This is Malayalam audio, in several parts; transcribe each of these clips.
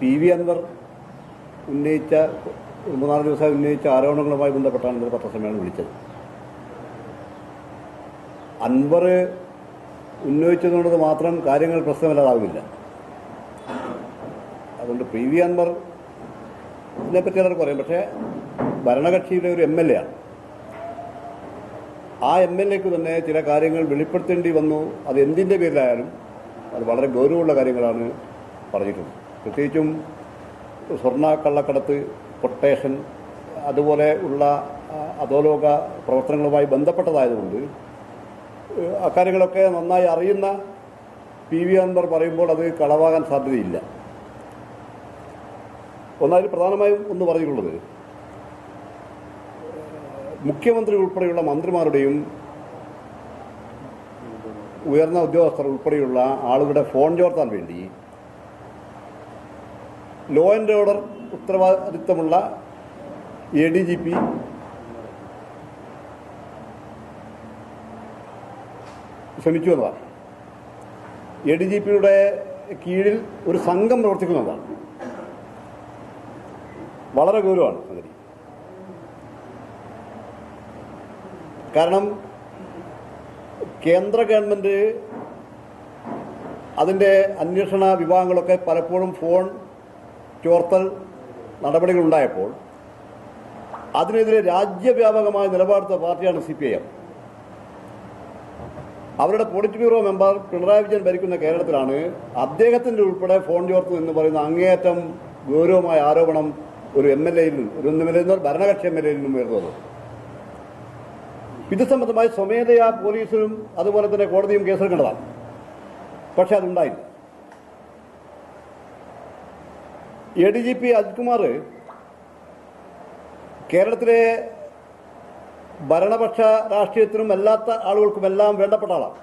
പി വി അൻവർ ഉന്നയിച്ച മൂന്നാൽ ദിവസമായി ഉന്നയിച്ച ആരോപണങ്ങളുമായി ബന്ധപ്പെട്ടാണ് ഇന്നലെ പത്രസമ്മേളനം വിളിച്ചത്. അൻവർ ഉന്നയിച്ചതുകൊണ്ട് മാത്രം കാര്യങ്ങൾ പ്രശ്നമല്ലാതാവില്ല. അതുകൊണ്ട് പി വി അൻവർ ഇതിനെപ്പറ്റി എല്ലാവർക്കും അറിയാം. പക്ഷേ ഭരണകക്ഷിയുടെ ഒരു എം എൽ എ ആണ്. ആ എം എൽ എക്ക് തന്നെ ചില കാര്യങ്ങൾ വെളിപ്പെടുത്തേണ്ടി വന്നു. അത് എന്തിന്റെ പേരിലായാലും അത് വളരെ ഗൗരവമുള്ള കാര്യങ്ങളാണ് പറഞ്ഞിട്ടുള്ളത്. പ്രത്യേകിച്ചും സ്വർണ കള്ളക്കടത്ത് കൊട്ടേഷൻ അതുപോലെ ഉള്ള അധോലോക പ്രവർത്തനങ്ങളുമായി ബന്ധപ്പെട്ടതായതുകൊണ്ട് അക്കാര്യങ്ങളൊക്കെ നന്നായി അറിയുന്ന പി വി അൻവർ പറയുമ്പോൾ അത് കളവാകാൻ സാധ്യതയില്ല. ഒന്നാമത് പ്രധാനമായും ഒന്ന് പറഞ്ഞിട്ടുള്ളത് മുഖ്യമന്ത്രി ഉൾപ്പെടെയുള്ള മന്ത്രിമാരുടെയും ഉയർന്ന ഉദ്യോഗസ്ഥർ ഉൾപ്പെടെയുള്ള ആളുകളുടെ ഫോൺ ചോർത്താൻ വേണ്ടി ലോ ആൻഡ് ഓർഡർ ഉത്തരവാദിത്തമുള്ള എ ഡി ജി പി ശ്രമിച്ചു എന്നതാണ്. എ ഡി ജി പിയുടെ കീഴിൽ ഒരു സംഘം പ്രവർത്തിക്കുന്നതാണ് വളരെ ഗൗരവമാണ് സംഗതി. കാരണം കേന്ദ്ര ഗവൺമെന്റ് അതിന്റെ അന്വേഷണ വിഭാഗങ്ങളൊക്കെ പലപ്പോഴും ഫോൺ ചോർത്തൽ നടപടികളുണ്ടായപ്പോൾ അതിനെതിരെ രാജ്യവ്യാപകമായ നിലപാടെടുത്ത പാർട്ടിയാണ് സി പി ഐ എം. അവരുടെ polit bureau member Pinarayi Vijayan ഭരിക്കുന്ന കേരളത്തിലാണ് അദ്ദേഹത്തിന്റെ ഉൾപ്പെടെ ഫോൺ ചോർത്തു എന്ന് പറയുന്ന അങ്ങേയറ്റം ഗൗരവമായ ആരോപണം ഒരു എം എൽ എയിൽ നിന്നും ഒരു എം എൽ എ ഭരണകക്ഷി എം എൽ എയിൽ നിന്നും ഉയർന്നത്. ഇത് സംബന്ധമായി സ്വമേധയാ പോലീസിനും അതുപോലെ തന്നെ കോടതിയും കേസെടുക്കേണ്ടതാണ്. പക്ഷെ അതുണ്ടായില്ല. A D G P Ajith Kumar കേരളത്തിലെ ഭരണപക്ഷ രാഷ്ട്രീയത്തിനും അല്ലാത്ത ആളുകൾക്കും എല്ലാം വേണ്ടപ്പെട്ട ആളാണ്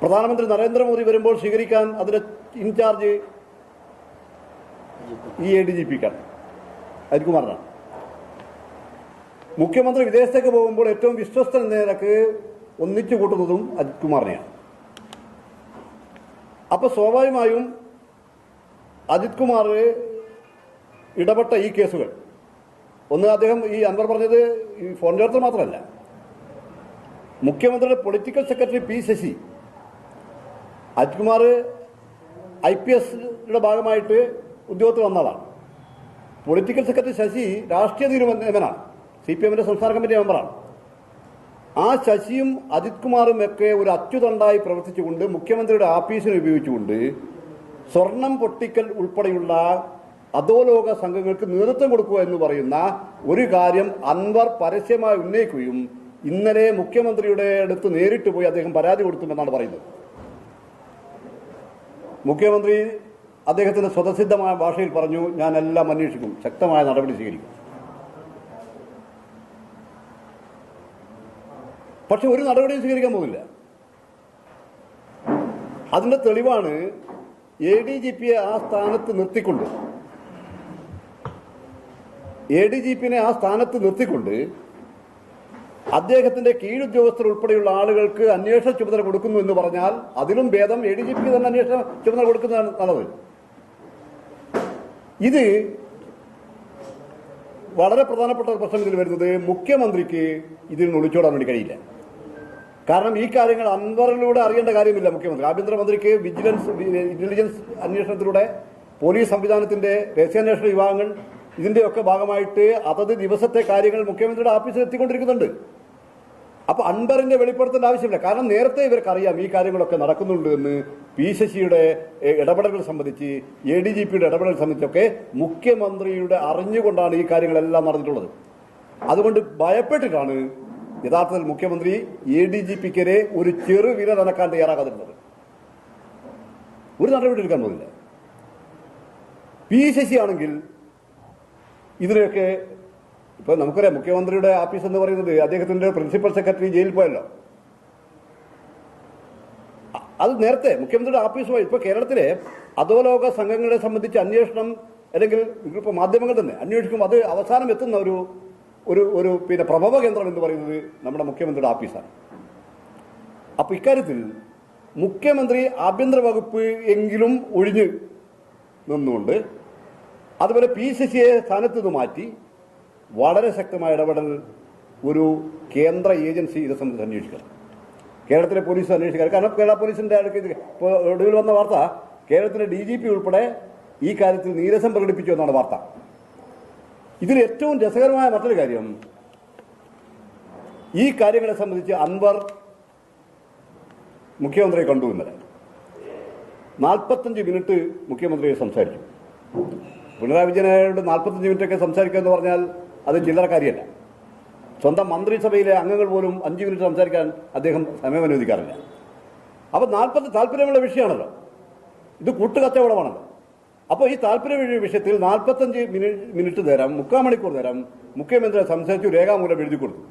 പ്രധാനമന്ത്രി നരേന്ദ്രമോദി വരുമ്പോൾ സ്വീകരിക്കാൻ അതിന്റെ ഇൻചാർജ് ഈ എ ഡി ജി പിക്കാണ് അജിത് കുമാറിനാണ് മുഖ്യമന്ത്രി വിദേശത്തേക്ക് പോകുമ്പോൾ ഏറ്റവും വിശ്വസ്തൻ എന്ന നിലയ്ക്ക് ഒന്നിച്ചു കൂട്ടുന്നതും അജിത് കുമാറിനെയാണ് അപ്പൊ സ്വാഭാവികമായും അജിത് കുമാർ ഇടപെട്ട ഈ കേസുകൾ. ഒന്ന് അദ്ദേഹം ഈ അൻവർ പറഞ്ഞത് ഈ ഫോൺ ചേർത്തൽ മാത്രമല്ല. മുഖ്യമന്ത്രിയുടെ political secretary P Sasi Ajith Kumar I P എസിന്റെ ഭാഗമായിട്ട് ഉദ്യോഗത്തിൽ വന്നതാണ് പൊളിറ്റിക്കൽ സെക്രട്ടറി ശശി രാഷ്ട്രീയ നിയമനാണ് സി പി എമ്മിന്റെ സംസ്ഥാന കമ്മിറ്റി മെമ്പറാണ് ആ ശശിയും അജിത് കുമാറും ഒക്കെ ഒരു അച്ചുതണ്ടായി പ്രവർത്തിച്ചുകൊണ്ട് മുഖ്യമന്ത്രിയുടെ ആഫീസിനെ ഉപയോഗിച്ചുകൊണ്ട് സ്വർണം പൊട്ടിക്കൽ ഉൾപ്പെടെയുള്ള അധോലോക സംഘങ്ങൾക്ക് നേതൃത്വം കൊടുക്കുക എന്ന് പറയുന്ന ഒരു കാര്യം അൻവർ പരസ്യമായി ഉന്നയിക്കുകയും ഇന്നലെ മുഖ്യമന്ത്രിയുടെ അടുത്ത് നേരിട്ട് പോയി അദ്ദേഹം പരാതി കൊടുത്തുമെന്നാണ് പറയുന്നത്. മുഖ്യമന്ത്രി അദ്ദേഹത്തിന്റെ സ്വതസിദ്ധമായ ഭാഷയിൽ പറഞ്ഞു ഞാൻ എല്ലാം അന്വേഷിക്കും. ശക്തമായ നടപടി സ്വീകരിക്കും. പക്ഷെ ഒരു നടപടിയും സ്വീകരിക്കാൻ പോകുന്നില്ല. അതിന്റെ തെളിവാണ് എ ഡി ജി പിയെ ആ സ്ഥാനത്ത് നിർത്തിക്കൊണ്ട് എ ഡി ജി പിനെ ആ സ്ഥാനത്ത് നിർത്തിക്കൊണ്ട് അദ്ദേഹത്തിന്റെ കീഴുദ്യോഗസ്ഥർ ഉൾപ്പെടെയുള്ള ആളുകൾക്ക് അന്വേഷണ ചുമതല കൊടുക്കുന്നു എന്ന് പറഞ്ഞാൽ അതിലും ഭേദം എ ഡി ജി പിക്ക് തന്നെ അന്വേഷണ ചുമതല കൊടുക്കുന്നതാണ് നല്ലത്. ഇത് വളരെ പ്രധാനപ്പെട്ട ഒരു പ്രശ്നം ഇതിൽ വരുന്നത് മുഖ്യമന്ത്രിക്ക് ഇതിൽ നിന്ന് ഒളിച്ചോടാൻ വേണ്ടി കഴിയില്ല. കാരണം ഈ കാര്യങ്ങൾ അൻവറിലൂടെ അറിയേണ്ട കാര്യമില്ല മുഖ്യമന്ത്രി. ആഭ്യന്തരമന്ത്രിക്ക് വിജിലൻസ് ഇന്റലിജൻസ് അന്വേഷണത്തിലൂടെ പോലീസ് സംവിധാനത്തിന്റെ രഹസ്യാന്വേഷണ വിഭാഗങ്ങൾ ഇതിന്റെയൊക്കെ ഭാഗമായിട്ട് അതത് ദിവസത്തെ കാര്യങ്ങൾ മുഖ്യമന്ത്രിയുടെ ഓഫീസിൽ എത്തിക്കൊണ്ടിരിക്കുന്നുണ്ട്. അപ്പൊ അൻബറിന്റെ വെളിപ്പെടുത്തേണ്ട ആവശ്യമില്ല. കാരണം നേരത്തെ ഇവർക്ക് അറിയാം ഈ കാര്യങ്ങളൊക്കെ നടക്കുന്നുണ്ട് എന്ന് പി ശശിയുടെ ഇടപെടലുകൾ സംബന്ധിച്ച് എ ഡി ജി പിയുടെ ഇടപെടൽ സംബന്ധിച്ചൊക്കെ മുഖ്യമന്ത്രിയുടെ അറിഞ്ഞുകൊണ്ടാണ് ഈ കാര്യങ്ങളെല്ലാം നടന്നിട്ടുള്ളത്. അതുകൊണ്ട് ഭയപ്പെട്ടിട്ടാണ് യഥാർത്ഥത്തിൽ മുഖ്യമന്ത്രി എ ഡി ജി പിക്കെതിരെ ഒരു ചെറു നടക്കാൻ തയ്യാറാകാതിരുന്നത്. ഒരു നടപടി എടുക്കാൻ പോകുന്നില്ല പി ശശി ആണെങ്കിൽ ഇതിനെയൊക്കെ ഇപ്പൊ നമുക്കറിയാം മുഖ്യമന്ത്രിയുടെ ഓഫീസ് എന്ന് പറയുന്നത് അദ്ദേഹത്തിന്റെ പ്രിൻസിപ്പൽ സെക്രട്ടറി ജയിലിൽ പോയല്ലോ. അത് നേരത്തെ മുഖ്യമന്ത്രിയുടെ ആഫീസുമായി ഇപ്പൊ കേരളത്തിലെ അധോലോക സംഘങ്ങളെ സംബന്ധിച്ച് അന്വേഷണം അല്ലെങ്കിൽ ഇപ്പൊ മാധ്യമങ്ങൾ തന്നെ അന്വേഷിക്കുമ്പോൾ അത് അവസാനം എത്തുന്ന ഒരു ഒരു ഒരു പിന്നെ പ്രഭവ കേന്ദ്രം എന്ന് പറയുന്നത് നമ്മുടെ മുഖ്യമന്ത്രിയുടെ ഓഫീസാണ് അപ്പൊ ഇക്കാര്യത്തിൽ മുഖ്യമന്ത്രി ആഭ്യന്തര വകുപ്പ് എങ്കിലും ഒഴിഞ്ഞ് നിന്നുകൊണ്ട് അതുപോലെ പി സി സിയെ സ്ഥാനത്ത് നിന്ന് മാറ്റി വളരെ ശക്തമായ ഇടപെടൽ ഒരു കേന്ദ്ര ഏജൻസി ഇത് സംബന്ധിച്ച് അന്വേഷിക്കണം. കേരളത്തിലെ പോലീസ് അന്വേഷിക്കാൻ കാരണം കേരള ഇത് ഇപ്പോൾ ഒടുവിൽ വന്ന വാർത്ത കേരളത്തിലെ ഡി ജി പി ഉൾപ്പെടെ ഈ കാര്യത്തിൽ നീരസം പ്രകടിപ്പിച്ചു എന്നാണ് വാർത്ത. ഇതിൽ ഏറ്റവും രസകരമായ മറ്റൊരു കാര്യം. ഈ കാര്യങ്ങളെ സംബന്ധിച്ച് അൻവർ മുഖ്യമന്ത്രിയെ കണ്ടു ഇന്നലെ. നാൽപ്പത്തഞ്ച് മിനിറ്റ് മുഖ്യമന്ത്രിയെ സംസാരിച്ചു. പിണറായി വിജയനോട് നാൽപ്പത്തഞ്ച് മിനിറ്റൊക്കെ സംസാരിക്കുക എന്ന് പറഞ്ഞാൽ അത് ചില്ലറ കാര്യമല്ല. സ്വന്തം മന്ത്രിസഭയിലെ അംഗങ്ങൾ പോലും അഞ്ച് മിനിറ്റ് സംസാരിക്കാൻ അദ്ദേഹം സമയം അനുവദിക്കാറില്ല. അപ്പം നാൽപ്പത് താല്പര്യമുള്ള വിഷയമാണല്ലോ. ഇത് കൂട്ടുകച്ചവടമാണല്ലോ. അപ്പോൾ ഈ താല്പര്യ വിഷയത്തിൽ നാൽപ്പത്തഞ്ച് മിനിറ്റ് നേരം മുക്കാൽ മണിക്കൂർ നേരം മുഖ്യമന്ത്രി സംസാരിച്ചു രേഖാമൂലം എഴുതി കൊടുത്തു.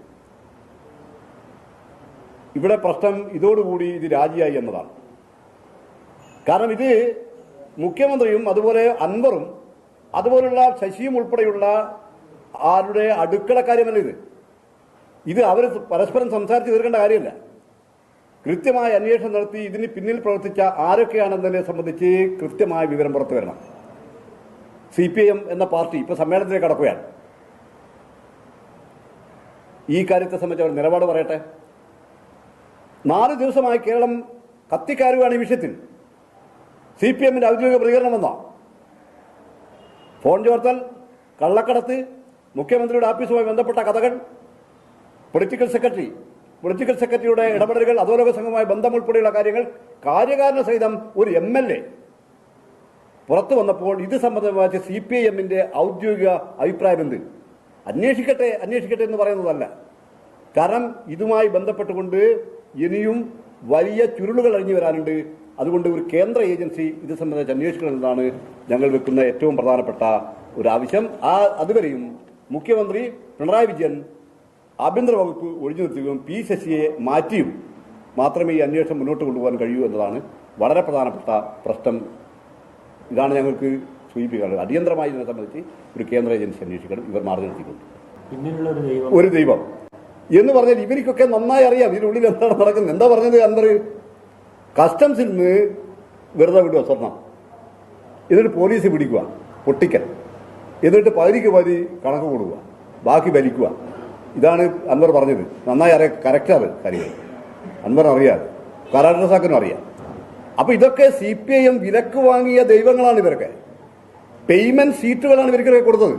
ഇവിടെ പ്രശ്നം ഇതോടുകൂടി ഇത് രാജിയായി എന്നതാണ്. കാരണം ഇത് മുഖ്യമന്ത്രിയും അതുപോലെ അൻവറും അതുപോലുള്ള ശശിയും ഉൾപ്പെടെയുള്ള ആരുടെ അടുക്കള കാര്യമല്ല ഇത്. ഇത് അവർ പരസ്പരം സംസാരിച്ച് തീർക്കേണ്ട കാര്യമല്ല. കൃത്യമായ അന്വേഷണം നടത്തി ഇതിന് പിന്നിൽ പ്രവർത്തിച്ച ആരൊക്കെയാണെന്നതിനെ സംബന്ധിച്ച് കൃത്യമായ വിവരം പുറത്തു വരണം. സി പി എം എന്ന പാർട്ടി ഇപ്പൊ സമ്മേളനത്തിലേക്ക് കടക്കുകയാണ്. ഈ കാര്യത്തെ സംബന്ധിച്ച് അവർ നിലപാട് പറയട്ടെ. നാല് ദിവസമായി കേരളം കത്തിക്കാരുകയാണ് ഈ വിഷയത്തിൽ. സി പി എമ്മിന്റെ ഔദ്യോഗിക പ്രതികരണം വന്ന? ഫോൺ ചോർത്തൽ കള്ളക്കടത്ത് മുഖ്യമന്ത്രിയുടെ ഓഫീസുമായി ബന്ധപ്പെട്ട കഥകൾ പൊളിറ്റിക്കൽ സെക്രട്ടറി പൊളിറ്റിക്കൽ സെക്രട്ടറിയുടെ ഇടപെടലുകൾ അധോലോക സംഘവുമായി ബന്ധം ഉൾപ്പെടെയുള്ള കാര്യങ്ങൾ കാര്യകാരണ സഹിതം ഒരു എം എൽ എ പുറത്തു വന്നപ്പോൾ ഇത് സംബന്ധമായി സി പി ഐ എമ്മിന്റെ ഔദ്യോഗിക അഭിപ്രായം എന്ത് അന്വേഷിക്കട്ടെ അന്വേഷിക്കട്ടെ എന്ന് പറയുന്നതല്ല. കാരണം ഇതുമായി ബന്ധപ്പെട്ടുകൊണ്ട് ഇനിയും വലിയ ചുരുളുകൾ അഴിഞ്ഞു വരാനുണ്ട്. അതുകൊണ്ട് ഒരു കേന്ദ്ര ഏജൻസി ഇത് സംബന്ധിച്ച് അന്വേഷിക്കണമെന്നതാണ് ഞങ്ങൾ വെക്കുന്ന ഏറ്റവും പ്രധാനപ്പെട്ട ഒരു ആവശ്യം. ആ അതുവരെയും മുഖ്യമന്ത്രി പിണറായി വിജയൻ ആഭ്യന്തര വകുപ്പ് ഒഴിഞ്ഞു നിർത്തുകയും പി ശശിയെ മാറ്റിയും മാത്രമേ ഈ അന്വേഷണം മുന്നോട്ട് കൊണ്ടുപോകാൻ കഴിയൂ എന്നതാണ് വളരെ പ്രധാനപ്പെട്ട പ്രശ്നം. ഇതാണ് ഞങ്ങൾക്ക് സൂചിപ്പിക്കാനുള്ളത്. അടിയന്തരമായി ഇതിനെ സംബന്ധിച്ച് ഒരു കേന്ദ്ര ഏജൻസി അന്വേഷിക്കണം. ഇവർ മാറി നിർത്തിക്കൊണ്ട് ഒരു ദൈവം. എന്ന് പറഞ്ഞാൽ ഇവർക്കൊക്കെ നന്നായി അറിയാം ഇതിനുള്ളിൽ എന്താണ് നടക്കുന്നത്. എന്താ പറഞ്ഞത് അന്തർ കസ്റ്റംസിൽ നിന്ന് വെറുതെ വിടുക സ്വർണം. എന്നിട്ട് പോലീസ് പിടിക്കുക പൊട്ടിക്കൽ എന്നിട്ട് പകുതിക്ക് പകുതി കണക്ക് കൊടുക്കുക ബാക്കി ഭരിക്കുക ഇതാണ് അൻവർ പറഞ്ഞത്. നന്നായി അറിയാം കറക്റ്റാണ് കാര്യങ്ങൾ. അൻവർ അറിയാം. കരാട്ടസാക്കിനും അറിയാം. അപ്പൊ ഇതൊക്കെ സി പി ഐ എം വിലക്ക് വാങ്ങിയ ദൈവങ്ങളാണ് ഇവരൊക്കെ. പേയ്മെന്റ് സീറ്റുകളാണ് ഇവർക്ക് കൊടുത്തത്.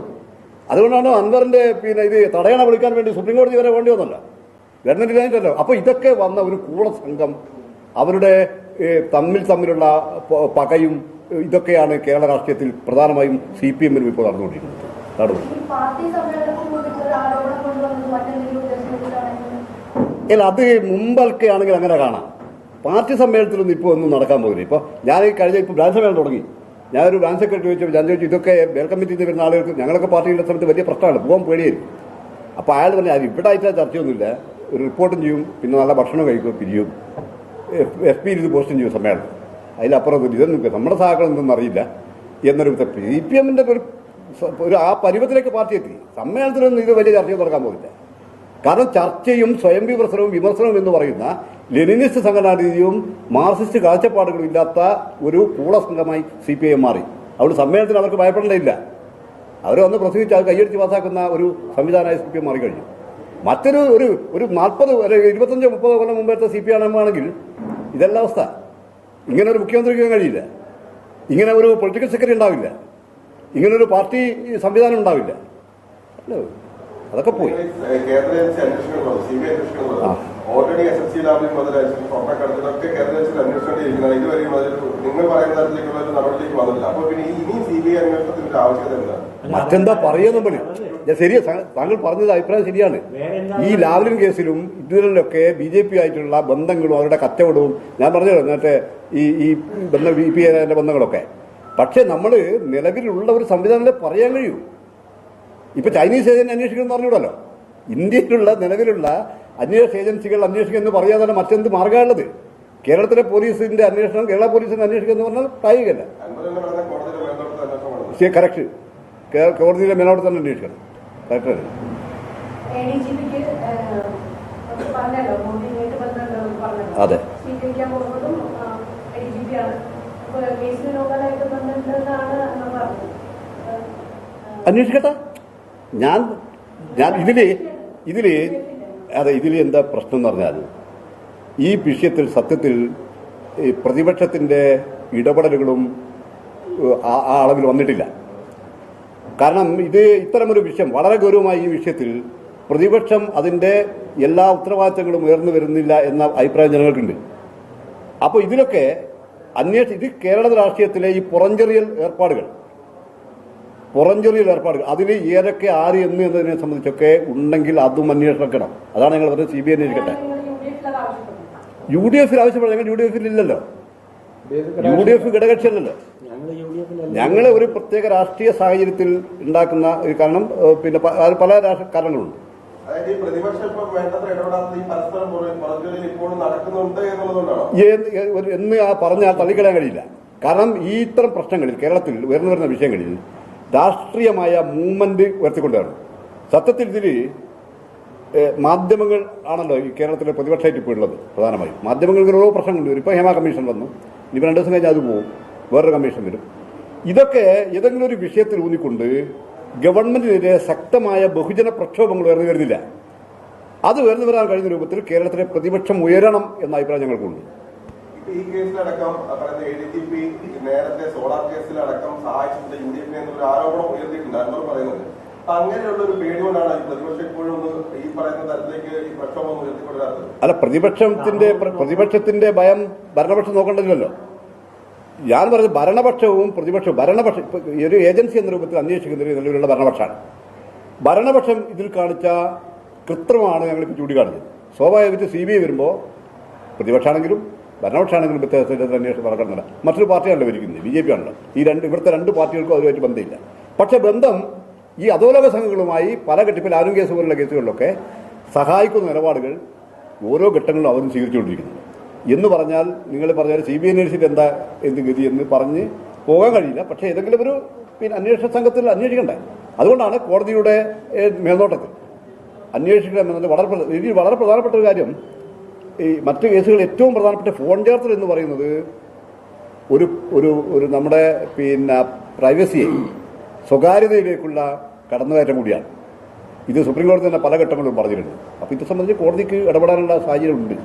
അതുകൊണ്ടാണ് അൻവറിന്റെ പിന്നെ ഇത് തടയണ വിളിക്കാൻ വേണ്ടി സുപ്രീം കോടതി വരെ വേണ്ടി വന്നല്ല. ഗവൺമെന്റ് ഇല്ലാഞ്ഞിട്ടല്ലോ അപ്പൊ ഇതൊക്കെ വന്ന ഒരു കൂട സംഘം അവരുടെ തമ്മിൽ തമ്മിലുള്ള പകയും ഇതൊക്കെയാണ് കേരള രാഷ്ട്രീയത്തിൽ പ്രധാനമായും സി പി എമ്മിനും ഇപ്പോൾ നടന്നുകൊണ്ടിരിക്കുന്നത്. നടന്നു. അല്ല അത് മുമ്പൊക്കെ ആണെങ്കിൽ അങ്ങനെ കാണാം. പാർട്ടി സമ്മേളനത്തിലൊന്നും ഇപ്പോൾ ഒന്നും നടക്കാൻ പോകുന്നില്ല ഇപ്പോൾ ഞാൻ ഈ കഴിഞ്ഞ ഇപ്പോൾ ബ്രാഞ്ച് സമ്മേളനം തുടങ്ങി. ഞാനൊരു ബ്രാഞ്ച് സെക്രട്ടറി ചോദിച്ചു ഞാൻ ചോദിച്ചു ഇതൊക്കെ മേൽ കമ്മിറ്റിയിൽ നിന്ന് വരുന്ന ആളുകൾക്ക് ഞങ്ങളൊക്കെ പാർട്ടിയുടെ സമയത്ത് വലിയ പ്രശ്നമാണ്. പോകാൻ പേടിയായിരുന്നു അപ്പോൾ അയാൾ പറഞ്ഞു അത് ഇവിടെ ആയിട്ട് ചർച്ചയൊന്നുമില്ല. ഒരു റിപ്പോർട്ടും ചെയ്യും. പിന്നെ നല്ല ഭക്ഷണം കഴിക്കും പിരിയും. എഫ് പിയിൽ ഇത് പോസ്റ്റും ചെയ്യും സമ്മേളനം. അതിലപ്പുറം ഇതൊന്നും നമ്മുടെ സഹകരണം ഒന്നും അറിയില്ല. എന്നൊരു സി പി എമ്മിന്റെ ഒരു ഒരു ആ പരുവത്തിലേക്ക് പാർട്ടി എത്തി. സമ്മേളനത്തിലൊന്നും ഇത് വലിയ ചർച്ച നടക്കാൻ പോകില്ല കാരണം ചർച്ചയും സ്വയം വിമർശനവും വിമർശനവും എന്ന് പറയുന്ന ലെനിനിസ്റ്റ് സംഘടനാ രീതിയും മാർക്സിസ്റ്റ് കാഴ്ചപ്പാടുകളും ഇല്ലാത്ത ഒരു കൂള സംഘമായി സി പി ഐ മാറി. അതുകൊണ്ട് സമ്മേളനത്തിൽ അവർക്ക് ഭയപ്പെടേണ്ടതില്ല. അവർ വന്ന് പ്രസംഗിച്ച് അത് കൈയടിച്ച് പാസ്സാക്കുന്ന ഒരു സംവിധാനമായി സി പി എം മാറിക്കഴിഞ്ഞു. മറ്റൊരു ഒരു ഒരു നാൽപ്പത് അല്ലെങ്കിൽ ഇരുപത്തഞ്ചോ മുപ്പതോ കൊല്ലം മുമ്പത്തെ സി പി ഐ ആണെങ്കിൽ ഇതെല്ലാം അവസ്ഥ. ഇങ്ങനെ ഒരു മുഖ്യമന്ത്രിക്ക് കഴിയില്ല. ഇങ്ങനെ ഒരു പൊളിറ്റിക്കൽ സെക്രട്ടറി ഉണ്ടാവില്ല. ഇങ്ങനെ ഒരു പാർട്ടി സംവിധാനം ഉണ്ടാവില്ല. അല്ലോ അതൊക്കെ പോയി. മറ്റെന്താ പറയുന്ന പണി ഞാൻ ശരിയാ താങ്കൾ പറഞ്ഞത് അഭിപ്രായം ശരിയാണ്. ഈ ലാവ്ലിൻ കേസിലും ഇതിലൊക്കെ ബി ജെ പി ആയിട്ടുള്ള ബന്ധങ്ങളും അവരുടെ കച്ചവടവും ഞാൻ പറഞ്ഞല്ലോ നേരത്തെ ഈ ഈ ബന്ധം ബി പി എന്റെ ബന്ധങ്ങളൊക്കെ. പക്ഷെ നമ്മൾ നിലവിലുള്ള ഒരു സംവിധാനത്തെ പറയാൻ കഴിയൂ. ഇപ്പൊ ചൈനീസ് ഏജൻസി അന്വേഷിക്കണം പറഞ്ഞൂടല്ലോ ഇന്ത്യയിലുള്ള നിലവിലുള്ള അന്വേഷണ ഏജൻസികൾ അന്വേഷിക്കുക എന്ന് പറയാതെ തന്നെ മറ്റെന്ത് മാർഗമുള്ളത് കേരളത്തിലെ പോലീസിന്റെ അന്വേഷണം കേരള പോലീസിന്റെ അന്വേഷിക്കുക എന്ന് പറഞ്ഞാൽ പ്രായോഗികമല്ല. ശരി കറക്റ്റ് കോടതിയിലെ മേലോട്ട് തന്നെ അന്വേഷിക്കണം. കറക്റ്റ് അതെ. അന്വേഷിക്കട്ടെ. ഞാൻ ഞാൻ ഇതിൽ ഇതിൽ അതെ ഇതിൽ എന്താ പ്രശ്നം എന്ന് പറഞ്ഞാൽ ഈ വിഷയത്തിൽ സത്യത്തിൽ ഈ പ്രതിപക്ഷത്തിന്റെ ഇടപെടലുകളും ആ ആ അളവിൽ വന്നിട്ടില്ല. കാരണം ഇത് ഇത്തരമൊരു വിഷയം വളരെ ഗൗരവമായ ഈ വിഷയത്തിൽ പ്രതിപക്ഷം അതിന്റെ എല്ലാ ഉത്തരവാദിത്തങ്ങളും ഉയർന്നു വരുന്നില്ല എന്ന അഭിപ്രായം ജനങ്ങൾക്കുണ്ട്. അപ്പോൾ ഇതിലൊക്കെ അന്വേഷണം ഇത് കേരള രാഷ്ട്രീയത്തിലെ ഈ പുറഞ്ചെറിയൽ ഏർപ്പാടുകൾ. പുറഞ്ചെറിയൽ ഏർപ്പാടുകൾ. അതിൽ ഏതൊക്കെ ആര് എന്ന് എന്നതിനെ സംബന്ധിച്ചൊക്കെ ഉണ്ടെങ്കിൽ അതും അന്വേഷിക്കണം. അതാണ് ഞങ്ങൾ പറഞ്ഞത് സി ബി ഐ അന്വേഷിക്കട്ടെ യു ഡി എഫിൽ ആവശ്യപ്പെടുന്നത് ഞങ്ങൾ യു ഡി എഫിൽ ഇല്ലല്ലോ. യു ഡി എഫ് എഫിലല്ല ഞങ്ങൾ ഒരു പ്രത്യേക രാഷ്ട്രീയ സാഹചര്യത്തിൽ ഉണ്ടാക്കുന്ന ഒരു കാരണം പിന്നെ പല കാരണങ്ങളുണ്ട്. അതായത് ഈ പ്രതിപക്ഷം ഇപ്പം വേണ്ടത്ര ഇടപെടാത്ത ഈ പരസ്പരം പുറഞ്ചൊലിയിൽ ഇപ്പോഴും നടക്കുന്നുണ്ട് എന്നുള്ളതുകൊണ്ടാണ്? എന്ന് ആ പറഞ്ഞാൽ തള്ളിക്കളയാൻ കഴിയില്ല. കാരണം ഈ ഇത്തരം പ്രശ്നങ്ങളിൽ കേരളത്തിൽ ഉയർന്നു വരുന്ന വിഷയങ്ങളിൽ രാഷ്ട്രീയമായ മൂവ്മെന്റ് ഉയർത്തിക്കൊണ്ടുവരണം. സത്യത്തിൽ ഇതിൽ മാധ്യമങ്ങൾ ആണല്ലോ ഈ കേരളത്തിലെ പ്രതിപക്ഷമായിട്ട് ഇപ്പോൾ ഉള്ളത് പ്രധാനമായും. മാധ്യമങ്ങൾക്ക് ഓരോ പ്രശ്നങ്ങളുണ്ട്. വരും ഇപ്പോൾ ഹേമ കമ്മീഷൻ വന്നു. ഇനി രണ്ട് ദിവസം കഴിഞ്ഞാൽ അത് പോകും വേറൊരു കമ്മീഷൻ വരും. ഇതൊക്കെ ഏതെങ്കിലും ഒരു വിഷയത്തിൽ ഊന്നിക്കൊണ്ട് ഗവൺമെന്റിനെതിരെ ശക്തമായ ബഹുജന പ്രക്ഷോഭങ്ങൾ ഉയർന്നു വരുന്നില്ല. അത് ഉയർന്നു വരാൻ കഴിയുന്ന രൂപത്തിൽ കേരളത്തിലെ പ്രതിപക്ഷം ഉയരണം എന്ന അഭിപ്രായം ഞങ്ങൾക്കുണ്ട്. ഈ കേസിലടക്കം ആ പറയുന്ന എ ഡി ജി പി നേരത്തെ സോളാർ കേസിലടക്കം സഹായിച്ചിട്ടുണ്ട് യു ഡി എഫിനെ എന്നൊരു ആരോപണം ഉയർത്തിയിട്ടുണ്ട് അൻവർ പറയുന്നത്. അപ്പൊ അങ്ങനെയുള്ള ഒരു ഈ പ്രതിപക്ഷം ഇപ്പോഴും ഈ പറയുന്ന തരത്തിലേക്ക് ഈ പ്രക്ഷോഭം ഉയർത്തിക്കൊണ്ടുവരാത്തത് അല്ല പ്രതിപക്ഷത്തിന്റെ പ്രതിപക്ഷത്തിന്റെ ഭയം ഭരണപക്ഷം നോക്കേണ്ടതില്ലല്ലോ. ഞാൻ പറഞ്ഞ ഭരണപക്ഷവും പ്രതിപക്ഷവും ഭരണപക്ഷം ഈ ഒരു ഏജൻസി എന്ന രൂപത്തിൽ അന്വേഷിക്കുന്ന നിലവിലുള്ള ഭരണപക്ഷമാണ് ഭരണപക്ഷം ഇതിൽ കാണിച്ച കൃത്രിമമാണ് ഞങ്ങളിപ്പോൾ ചൂണ്ടിക്കാണിച്ചത്. സ്വാഭാവികമായിട്ട് സി ബി ഐ വരുമ്പോൾ പ്രതിപക്ഷമാണെങ്കിലും ഭരണപക്ഷമാണെങ്കിലും വ്യത്യാസത്തിൽ അന്വേഷണം നടക്കുന്നില്ല മറ്റൊരു പാർട്ടിയാണല്ലോ ഭരിക്കുന്നത് ബി ജെ പി ആണല്ലോ. ഈ രണ്ട് ഇവിടുത്തെ രണ്ട് പാർട്ടികൾക്കും അതുമായിട്ട് ബന്ധമില്ല. പക്ഷേ ബന്ധം ഈ അധോലോക സംഘങ്ങളുമായി പല ഘട്ടത്തിൽ ആരും കേസ് പോലുള്ള കേസുകളിലൊക്കെ സഹായിക്കുന്ന നിലപാടുകൾ ഓരോ ഘട്ടങ്ങളിലും അവരും സ്വീകരിച്ചുകൊണ്ടിരിക്കുന്നു എന്ന് പറഞ്ഞാൽ നിങ്ങൾ പറഞ്ഞാൽ സി ബി അന്വേഷിച്ചിട്ട് എന്താ എന്ത് ഗതി എന്ന് പറഞ്ഞ് പോകാൻ കഴിയില്ല. പക്ഷേ ഏതെങ്കിലും ഒരു പിന്നെ അന്വേഷണ സംഘത്തിൽ അന്വേഷിക്കണ്ടേ? അതുകൊണ്ടാണ് കോടതിയുടെ മേൽനോട്ടത്തിൽ. അന്വേഷിക്കണമെന്നത് വളരെ ഇതിൽ വളരെ പ്രധാനപ്പെട്ട ഒരു കാര്യം ഈ മറ്റ് കേസുകൾ ഏറ്റവും പ്രധാനപ്പെട്ട ഫോൺ ചേർത്തൽ എന്ന് പറയുന്നത് ഒരു ഒരു ഒരു നമ്മുടെ പിന്നെ പ്രൈവസിയെ സ്വകാര്യതയിലേക്കുള്ള കടന്നുകയറ്റം കൂടിയാണ്. ഇത് സുപ്രീം കോടതി തന്നെ പല ഘട്ടങ്ങളിലും പറഞ്ഞിട്ടുണ്ട്. അപ്പോൾ ഇത് സംബന്ധിച്ച് കോടതിക്ക് ഇടപെടാനുള്ള സാഹചര്യം ഉണ്ട്.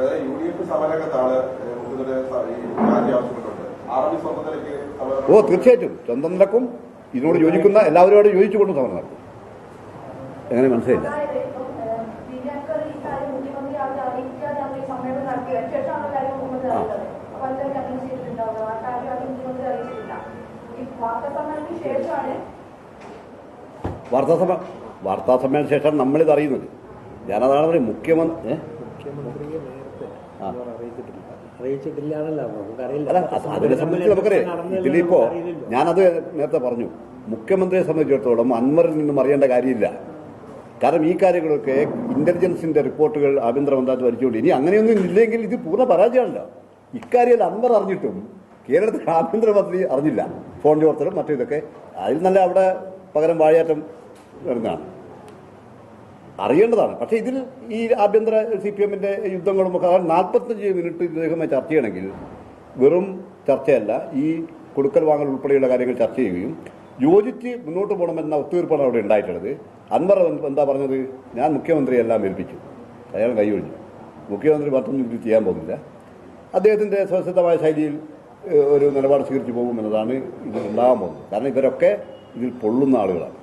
അതായത് യു ഡി എഫ് സമരകത്താണ് മുഖ്യമന്ത്രി സ- രാജി ആവശ്യപ്പെട്ടിട്ടുണ്ട്. ആർ എം പി സ്വന്തം നിലയ്ക്ക് ഓ തീർച്ചയായിട്ടും. സ്വന്തം നിലക്കും ഇതിനോട് യോജിക്കുന്ന എല്ലാവരോടും യോജിച്ചുകൊണ്ട് സമരം നടത്തും. എങ്ങനെ മനസ്സിലായില്ല വാർത്താ സമ്മ വാർത്താ സമ്മേളന ശേഷം നമ്മളിത് അറിയുന്നത്. ഞാനതാണ് പറയും മുഖ്യമന്ത്രി? മുഖ്യമന്ത്രിയെ അതിനെ സംബന്ധിച്ച് നമുക്കറിയാം. ഇതിലിപ്പോ. ഞാനത് നേരത്തെ പറഞ്ഞു. മുഖ്യമന്ത്രിയെ സംബന്ധിച്ചിടത്തോളം അൻവറിൽ നിന്നും അറിയേണ്ട കാര്യമില്ല. കാരണം ഈ കാര്യങ്ങളൊക്കെ ഇന്റലിജൻസിന്റെ റിപ്പോർട്ടുകൾ ആഭ്യന്തര മന്ത്രാലയത്തിൽ വരിച്ചുകൊണ്ട് ഇനി അങ്ങനെയൊന്നും ഇല്ലെങ്കിൽ ഇത് പൂർണ പരാജയമാണല്ലോ ഇക്കാര്യം അൻവർ അറിഞ്ഞിട്ടും കേരളത്തിൽ ആഭ്യന്തരമന്ത്രി അറിഞ്ഞില്ല. ഫോൺ ചോർത്തലും മറ്റു ഇതൊക്കെ. അതിൽ നല്ല അവിടെ പകരം വാഴയാറ്റം വരുന്നതാണ്. അറിയേണ്ടതാണ്. പക്ഷെ ഇതിൽ ഈ ആഭ്യന്തര സി പി എമ്മിന്റെ യുദ്ധങ്ങളും ഒക്കെ നാൽപ്പത്തഞ്ച് മിനിറ്റ് ഇദ്ദേഹമായി ചർച്ച ചെയ്യണമെങ്കിൽ വെറും ചർച്ചയല്ല ഈ കൊടുക്കൽ വാങ്ങൽ ഉൾപ്പെടെയുള്ള കാര്യങ്ങൾ ചർച്ച ചെയ്യുകയും യോജിച്ച് മുന്നോട്ട് പോകണമെന്ന ഒത്തുതീർപ്പാണ് അവിടെ ഉണ്ടായിട്ടുള്ളത്. അൻവർ എന്താ പറഞ്ഞത്? ഞാൻ മുഖ്യമന്ത്രിയെല്ലാം ഏൽപ്പിച്ചു. അയാൾ കൈയൊഴിഞ്ഞു മുഖ്യമന്ത്രി മറ്റൊന്നും ഇത് ചെയ്യാൻ പോകുന്നില്ല. അദ്ദേഹത്തിന്റെ സ്വസ്ഥമായ ശൈലിയിൽ ഒരു നിലപാട് സ്വീകരിച്ചു പോകും എന്നതാണ് ഇതിൽ ഉണ്ടാകാൻ പോകുന്നത്. കാരണം ഇവരൊക്കെ ഇതിൽ പൊള്ളുന്ന ആളുകളാണ്.